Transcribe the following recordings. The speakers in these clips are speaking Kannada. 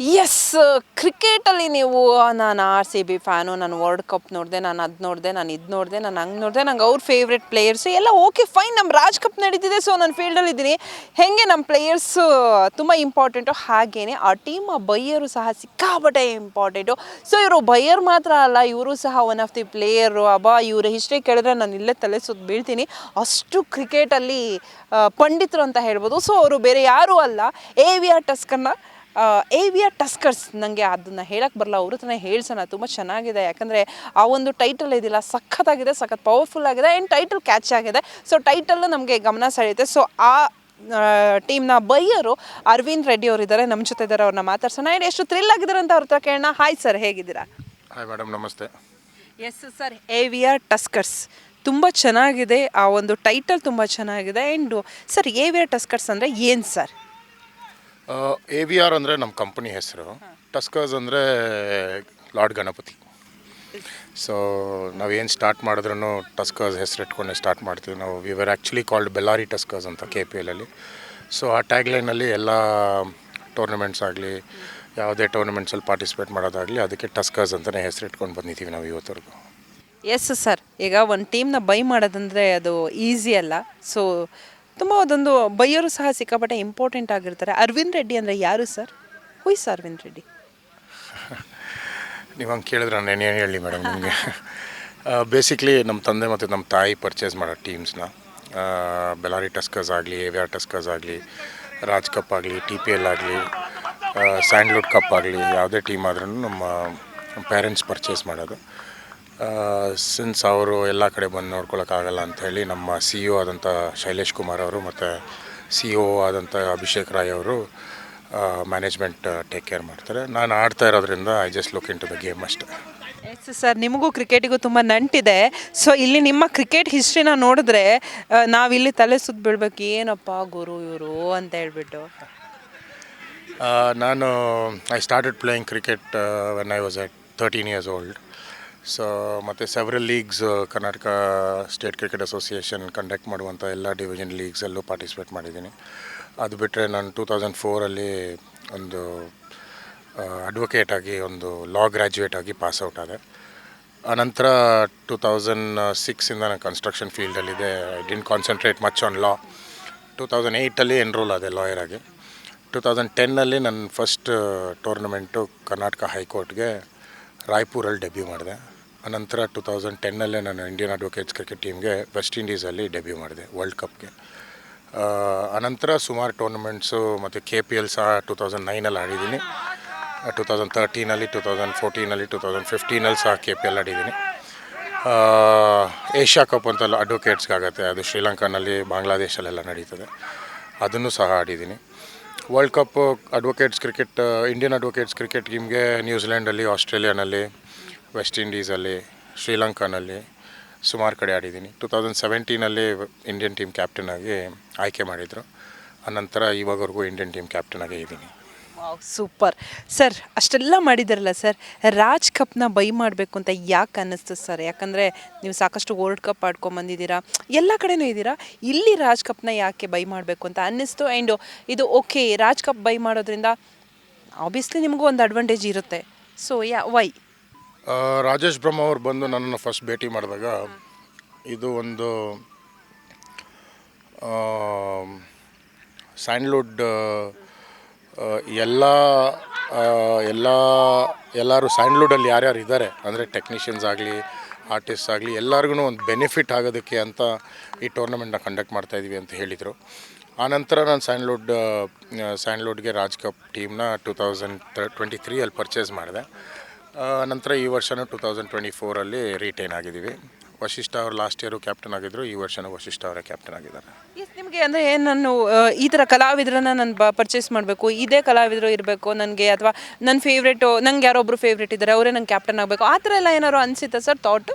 ಎಸ್ ಕ್ರಿಕೆಟಲ್ಲಿ ನೀವು ನಾನು ಆರ್ ಸಿ ಬಿ ಫ್ಯಾನು ನಾನು ವರ್ಲ್ಡ್ ಕಪ್ ನೋಡಿದೆ, ನಾನು ಅದು ನೋಡಿದೆ, ನಾನು ಇದು ನೋಡಿದೆ, ನಾನು ಹಂಗೆ ನೋಡಿದೆ, ನಂಗೆ ಅವ್ರ ಫೇವ್ರೆಟ್ ಪ್ಲೇಯರ್ಸು ಎಲ್ಲ ಓಕೆ ಫೈನ್ ನಮ್ಮ ರಾಜ್ ಕಪ್ ನಡೀತಿದೆ ಸೊ ನಾನು ಫೀಲ್ಡಲ್ಲಿ ಇದ್ದೀನಿ. ಹೆಂಗೆ ನಮ್ಮ ಪ್ಲೇಯರ್ಸು ತುಂಬ ಇಂಪಾರ್ಟೆಂಟು ಹಾಗೇನೆ, ಆ ಟೀಮ್ ಬೈಯರು ಸಹ ಸಿಕ್ಕಾಪಟ್ಟೆ ಇಂಪಾರ್ಟೆಂಟು ಸೊ ಇವರು ಬೈಯರ್ ಮಾತ್ರ ಅಲ್ಲ, ಇವರು ಸಹ ಒನ್ ಆಫ್ ದಿ ಪ್ಲೇಯರು ಅಬ್ಬಾ, ಇವರ ಹಿಸ್ಟ್ರಿ ಕೇಳಿದ್ರೆ ನಾನು ಇಲ್ಲೇ ತಲೆ ಸುತ್ತ ಬೀಳ್ತೀನಿ. ಅಷ್ಟು ಕ್ರಿಕೆಟಲ್ಲಿ ಪಂಡಿತರು ಅಂತ ಹೇಳ್ಬೋದು. ಸೊ ಅವರು ಬೇರೆ ಯಾರೂ ಅಲ್ಲ. ಎ ವಿ ಆರ್ ಟಸ್ಕರ್ನ ಆರ್ ಟಸ್ಕರ್ಸ್ ನನಗೆ ಅದನ್ನು ಹೇಳಕ್ಕೆ ಬರಲ್ಲ ಅವರು ತಾನೇ ಹೇಳ್ಸೋಣ ತುಂಬ ಚೆನ್ನಾಗಿದೆ. ಯಾಕಂದರೆ ಆ ಒಂದು ಟೈಟಲ್ ಇದಿಲ್ಲ ಸಖತ್ತಾಗಿದೆ ಸಖತ್ ಪವರ್ಫುಲ್ ಆಗಿದೆ ಆ್ಯಂಡ್ ಟೈಟಲ್ ಕ್ಯಾಚ್ ಆಗಿದೆ. ಸೊ ಟೈಟಲ್ಲು ನಮಗೆ ಗಮನ ಸೆಳೆಯುತ್ತೆ. ಸೊ ಆ ಟೀಮ್ನ ಬೈಯರು ಅರವಿಂದ್ ರೆಡ್ಡಿ ಅವರು ಇದ್ದಾರೆ ನಮ್ಮ ಜೊತೆ ಇದ್ದಾರೆ ಅವ್ರನ್ನ ಮಾತಾಡ್ಸೋಣ. ಆ್ಯಂಡ್ ಎಷ್ಟು ಥ್ರಿಲ್ ಆಗಿದ್ದಾರೆ ಅಂತ ಅವ್ರ ಹತ್ರ ಕೇಳೋಣ. ಹಾಯ್ ಸರ್ ಹೇಗಿದ್ದೀರಾ? ಹಾಯ್ ಮೇಡಮ್ ನಮಸ್ತೆ. Yes sir AVR V R tuskers ತುಂಬ ಚೆನ್ನಾಗಿದೆ. ಆ ಒಂದು ಟೈಟಲ್ ತುಂಬ ಚೆನ್ನಾಗಿದೆ. And sir AVR V R tuskers ಅಂದರೆ ಏನು ಸರ್ ಎ ವಿ ಆರ್ ಅಂದರೆ ನಮ್ಮ ಕಂಪನಿ ಹೆಸರು. ಟಸ್ಕರ್ಸ್ ಅಂದರೆ ಲಾರ್ಡ್ ಗಣಪತಿ. ಸೊ ನಾವೇನು ಸ್ಟಾರ್ಟ್ ಮಾಡಿದ್ರೂ ಟಸ್ಕರ್ಸ್ ಹೆಸರು ಇಟ್ಕೊಂಡೆ ಸ್ಟಾರ್ಟ್ ಮಾಡ್ತೀವಿ. ನಾವು we were actually called Bellary Tuskers ಅಂತ ಕೆ ಪಿ ಎಲಲ್ಲಿ ಸೊ ಆ ಟ್ಯಾಗ್ಲೈನಲ್ಲಿ ಎಲ್ಲ ಟೂರ್ನಮೆಂಟ್ಸ್ ಆಗಲಿ ಯಾವುದೇ ಟೂರ್ನಮೆಂಟ್ಸಲ್ಲಿ ಪಾರ್ಟಿಸಿಪೇಟ್ ಮಾಡೋದಾಗಲಿ ಅದಕ್ಕೆ ಟಸ್ಕರ್ಸ್ ಅಂತಲೇ ಹೆಸರು ಇಟ್ಕೊಂಡು ಬಂದಿದ್ದೀವಿ ನಾವು ಇವತ್ತರೆಗೂ. ಎಸ್ ಸರ್ ಈಗ ಒಂದು ಟೀಮ್ನ ಬೈ ಮಾಡೋದಂದರೆ ಅದು ಈಸಿ ಅಲ್ಲ. ಸೊ ತುಂಬ ಅದೊಂದು ಬೈಯರು ಸಹ ಸಿಕ್ಕಾಪಟ್ಟೆ ಇಂಪಾರ್ಟೆಂಟ್ ಆಗಿರ್ತಾರೆ. ಅರವಿಂದ್ ರೆಡ್ಡಿ ಅಂದರೆ ಯಾರು ಸರ್? ಹುಯ್ಸ್ ಅರವಿಂದ್ ರೆಡ್ಡಿ? ನೀವು ಹಂಗೆ ಕೇಳಿದ್ರೆ ನಾನು ಏನು ಹೇಳಿ ಮೇಡಮ್ ನಿಮಗೆ? ಬೇಸಿಕ್ಲಿ ನಮ್ಮ ತಂದೆ ಮತ್ತು ನಮ್ಮ ತಾಯಿ ಪರ್ಚೇಸ್ ಮಾಡೋ ಟೀಮ್ಸ್ನ ಬೆಲಾರಿ ಟಸ್ಕರ್ಸ್ ಆಗಲಿ ಎ ವಿ ಆರ್ ಟಸ್ಕರ್ಸ್ ಆಗಲಿ ರಾಜ್ ಕಪ್ ಆಗಲಿ ಟಿ ಪಿ ಎಲ್ ಆಗಲಿ ಸ್ಯಾಂಡ್ಲುಡ್ ಕಪ್ ಆಗಲಿ, ಯಾವುದೇ ಟೀಮ್ ಆದ್ರೂ ನಮ್ಮ ಪೇರೆಂಟ್ಸ್ ಪರ್ಚೇಸ್ ಮಾಡೋದು. ಸಿನ್ಸ್ ಅವರು ಎಲ್ಲ ಕಡೆ ಬಂದು ನೋಡ್ಕೊಳಕ್ಕಾಗಲ್ಲ ಅಂಥೇಳಿ ನಮ್ಮ ಸಿ ಇ ಆದಂಥ ಶೈಲೇಶ್ ಕುಮಾರ್ ಅವರು ಮತ್ತು ಸಿ ಇ ಒ ಆದಂಥ ಅಭಿಷೇಕ್ ರಾಯ್ ಅವರು ಮ್ಯಾನೇಜ್ಮೆಂಟ್ ಟೇಕ್ ಕೇರ್ ಮಾಡ್ತಾರೆ. ನಾನು ಆಡ್ತಾ ಇರೋದ್ರಿಂದ I just look in to the game ಅಷ್ಟೇ. ಎಸ್ ಸರ್ ನಿಮಗೂ ಕ್ರಿಕೆಟಿಗೂ ತುಂಬ ನಂಟಿದೆ. ಸೊ ಇಲ್ಲಿ ನಿಮ್ಮ ಕ್ರಿಕೆಟ್ ಹಿಸ್ಟ್ರಿನ ನೋಡಿದ್ರೆ ನಾವಿಲ್ಲಿ ತಲೆ ಸುತ್ತ ಬಿಡ್ಬೇಕು. ಏನಪ್ಪ ಗುರು ಇವರು ಅಂತ ಹೇಳ್ಬಿಟ್ಟು. ನಾನು I started playing cricket when I was at thirteen years old so ಮತ್ತು several leagues Karnataka state cricket association conduct ಮಾಡುವಂಥ ಎಲ್ಲ ಡಿವಿಷನ್ ಲೀಗ್ಸಲ್ಲೂ ಪಾರ್ಟಿಸಿಪೇಟ್ ಮಾಡಿದ್ದೀನಿ. ಅದು ಬಿಟ್ಟರೆ ನಾನು ಟೂ ತೌಸಂಡ್ ಫೋರಲ್ಲಿ ಒಂದು ಅಡ್ವೊಕೇಟ್ ಆಗಿ ಒಂದು ಲಾ ಗ್ರ್ಯಾಜುಯೇಟ್ ಆಗಿ ಪಾಸ್ ಔಟ್ ಆದೆ. ಆನಂತರ ಟೂ ತೌಸಂಡ್ ಸಿಕ್ಸಿಂದ ನಾನು construction ಫೀಲ್ಡಲ್ಲಿದೆ I didn't concentrate much on law two thousand ಏಯ್ಟಲ್ಲಿ enrol ಆದೆ ಲಾಯರ್ ಆಗಿ. ಟೂ ತೌಸಂಡ್ ಟೆನ್ನಲ್ಲಿ ನನ್ನ ಫಸ್ಟ್ ಟೂರ್ನಮೆಂಟು ಕರ್ನಾಟಕ ಹೈಕೋರ್ಟ್ಗೆ ರಾಯ್ಪುರಲ್ಲಿ ಡೆಬ್ಯೂ ಮಾಡಿದೆ. ಅನಂತರ ಟೂ ತೌಸಂಡ್ ಟೆನ್ನಲ್ಲೇ ನಾನು ಇಂಡಿಯನ್ ಅಡ್ವೊಕೇಟ್ಸ್ ಕ್ರಿಕೆಟ್ ಟೀಮ್ಗೆ ವೆಸ್ಟ್ ಇಂಡೀಸಲ್ಲಿ ಡೆಬ್ಯೂ ಮಾಡಿದೆ ವರ್ಲ್ಡ್ ಕಪ್ಗೆ ಅನಂತರ ಸುಮಾರು ಟೂರ್ನಮೆಂಟ್ಸು ಮತ್ತು ಕೆ ಪಿ ಎಲ್ ಸಹ ಟೂ ತೌಸಂಡ್ ನೈನಲ್ಲಿ ಆಡಿದ್ದೀನಿ. ಟೂ ತೌಸಂಡ್ ತರ್ಟೀನಲ್ಲಿ ಟೂ ತೌಸಂಡ್ ಫೋರ್ಟೀನಲ್ಲಿ ಟೂ ತೌಸಂಡ್ ಫಿಫ್ಟೀನಲ್ಲಿ ಸಹ ಕೆ ಪಿ ಎಲ್ ಆಡಿದ್ದೀನಿ. ಏಷ್ಯಾ ಕಪ್ ಅಂತಲ್ಲ ಅಡ್ವೊಕೇಟ್ಸ್ಗಾಗತ್ತೆ ಅದು ಶ್ರೀಲಂಕಾನಲ್ಲಿ ಬಾಂಗ್ಲಾದೇಶಲ್ಲೆಲ್ಲ ನಡೀತದೆ. ಅದನ್ನು ಸಹ ಆಡಿದ್ದೀನಿ. World cup advocates cricket Indian advocates cricket ಟೀಮ್ಗೆ ನ್ಯೂಜಿಲೆಂಡಲ್ಲಿ ಆಸ್ಟ್ರೇಲಿಯಾನಲ್ಲಿ ವೆಸ್ಟ್ ಇಂಡೀಸಲ್ಲಿ ಶ್ರೀಲಂಕಾನಲ್ಲಿ ಸುಮಾರು ಕಡೆ ಆಡಿದ್ದೀನಿ. Two thousand ಸೆವೆಂಟೀನಲ್ಲಿ Indian team captain ಆಗಿ ಆಯ್ಕೆ ಮಾಡಿದರು. ಅನಂತರ ಇವಾಗವರೆಗೂ ಇಂಡಿಯನ್ ಟೀಮ್ ಕ್ಯಾಪ್ಟನ್ ಆಗೇ ಇದ್ದೀನಿ. ಸೂಪರ್. ಸರ್, ಅಷ್ಟೆಲ್ಲ ಮಾಡಿದಾರಲ್ಲ ಸರ್? ರಾಜ್ ಕಪ್ನ ಬೈ ಮಾಡಬೇಕು ಅಂತ ಯಾಕೆ ಅನ್ನಿಸ್ತದೆ ಸರ್? ಯಾಕಂದರೆ ನೀವು ಸಾಕಷ್ಟು ವರ್ಲ್ಡ್ ಕಪ್ ಆಡ್ಕೊಂಬಂದಿದ್ದೀರಾ, ಎಲ್ಲ ಕಡೆನೂ ಇದ್ದೀರಾ? ಇಲ್ಲಿ ರಾಜ್ ಕಪ್ನ ಯಾಕೆ ಬೈ ಮಾಡಬೇಕು ಅಂತ ಅನ್ನಿಸ್ತು ಆ್ಯಂಡ್ ಇದು ಓಕೆ ರಾಜ್ ಕಪ್ ಬೈ ಮಾಡೋದ್ರಿಂದ ಆಬ್ವಿಯಸ್ಲಿ ನಿಮಗೂ ಒಂದು ಅಡ್ವಾಂಟೇಜ್ ಇರುತ್ತೆ. So ya Y Rajesh Brahma ಅವ್ರು ಬಂದು ನನ್ನನ್ನು ಫಸ್ಟ್ ಭೇಟಿ ಮಾಡಿದಾಗ ಇದು ಒಂದು ಸ್ಯಾಂಡ್ಲ್ವುಡ್ ಎಲ್ಲ ಎಲ್ಲ, ಎಲ್ಲರೂ ಸ್ಯಾಂಡ್ಲ್ವುಡಲ್ಲಿ ಯಾರ್ಯಾರು ಇದ್ದಾರೆ, ಅಂದರೆ ಟೆಕ್ನಿಷಿಯನ್ಸ್ ಆಗಲಿ ಆರ್ಟಿಸ್ಟ್ ಆಗಲಿ ಎಲ್ಲರಿಗೂ ಒಂದು ಬೆನಿಫಿಟ್ ಆಗೋದಕ್ಕೆ ಅಂತ ಈ ಟೂರ್ನಮೆಂಟ್ನ ಕಂಡಕ್ಟ್ ಮಾಡ್ತಾಯಿದ್ವಿ ಅಂತ ಹೇಳಿದರು. ಆನಂತರ ನಾನು ಸ್ಯಾಂಡ್ಲ್ವುಡ್ ಸ್ಯಾಂಡ್ಲ್ವುಡ್ಗೆ ರಾಜ್ ಕಪ್ ಟೀಮ್ನ ಟೂ ತೌಸಂಡ್ ಟ್ವೆಂಟಿ ತ್ರೀಯಲ್ಲಿ ಪರ್ಚೇಸ್ ಮಾಡಿದೆ. ನಂತರ ಈ ವರ್ಷನೂ ಟೂ ತೌಸಂಡ್ ಟ್ವೆಂಟಿ ಫೋರಲ್ಲಿ ರಿಟೈನ್ ಆಗಿದ್ದೀವಿ. ವಶಿಷ್ಠ ಅವರು ಲಾಸ್ಟ್ ಇಯರು ಕ್ಯಾಪ್ಟನ್ ಆಗಿದ್ದರು ಈ ವರ್ಷನೂ ವಶಿಷ್ಠ ಅವರೇ ಕ್ಯಾಪ್ಟನ್ ಆಗಿದ್ದಾರೆ. ಎಸ್ ನಿಮಗೆ ಅಂದರೆ ನಾನು ಆ, ಈ ಥರ ಕಲಾವಿದ್ರನ್ನ ನಾನು ಬ ಪರ್ಚೇಸ್ ಮಾಡಬೇಕು ಇದೇ ಕಲಾವಿದರು ಇರಬೇಕು ನನಗೆ ಅಥವಾ ನನ್ನ ಫೇವ್ರೇಟು ನಂಗೆ ಯಾರೊಬ್ಬರು ಫೇವ್ರೇಟ್ ಇದ್ದಾರೆ ಅವರೇ ನಂಗೆ ಕ್ಯಾಪ್ಟನ್ ಆಗಬೇಕು ಆ ಥರ ಎಲ್ಲ ಏನಾದ್ರು ಅನಿಸುತ್ತೆ ಸರ್ ಥಾಟ್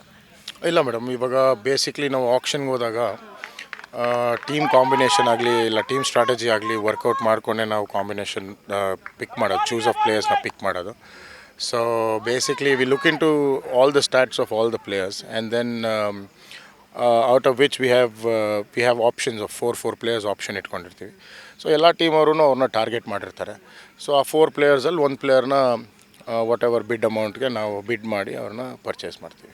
ಇಲ್ಲ ಮೇಡಮ್ ಇವಾಗ ಬೇಸಿಕ್ಲಿ ನಾವು ಆಪ್ಷನ್ಗೆ ಹೋದಾಗ ಟೀಮ್ ಕಾಂಬಿನೇಷನ್ ಆಗಲಿ ಇಲ್ಲ ಟೀಮ್ ಸ್ಟ್ರಾಟಜಿ ಆಗಲಿ ವರ್ಕೌಟ್ ಮಾಡಿಕೊಂಡೇ ನಾವು ಕಾಂಬಿನೇಷನ್ ಪಿಕ್ ಮಾಡೋದು ಚೂಸ್ ಆಫ್ ಪ್ಲೇಯರ್ಸ್ನ ಪಿಕ್ ಮಾಡೋದು. So basically we look in to all the stats of all the players and then out of which we have we have options of four four players option ಇಟ್ಕೊಂಡಿರ್ತೀವಿ. ಸೊ ಎಲ್ಲ ಟೀಮ್ ಅವರು ಅವ್ರನ್ನ ಟಾರ್ಗೆಟ್ ಮಾಡಿರ್ತಾರೆ. ಸೊ ಆ ಫೋರ್ ಪ್ಲೇಯರ್ಸಲ್ಲಿ ಒಂದು ಪ್ಲೇಯರ್ನ ವಾಟ್ ಎವರ್ ಬಿಡ್ ಅಮೌಂಟ್ಗೆ ನಾವು ಬಿಡ್ ಮಾಡಿ ಅವ್ರನ್ನ ಪರ್ಚೇಸ್ ಮಾಡ್ತೀವಿ.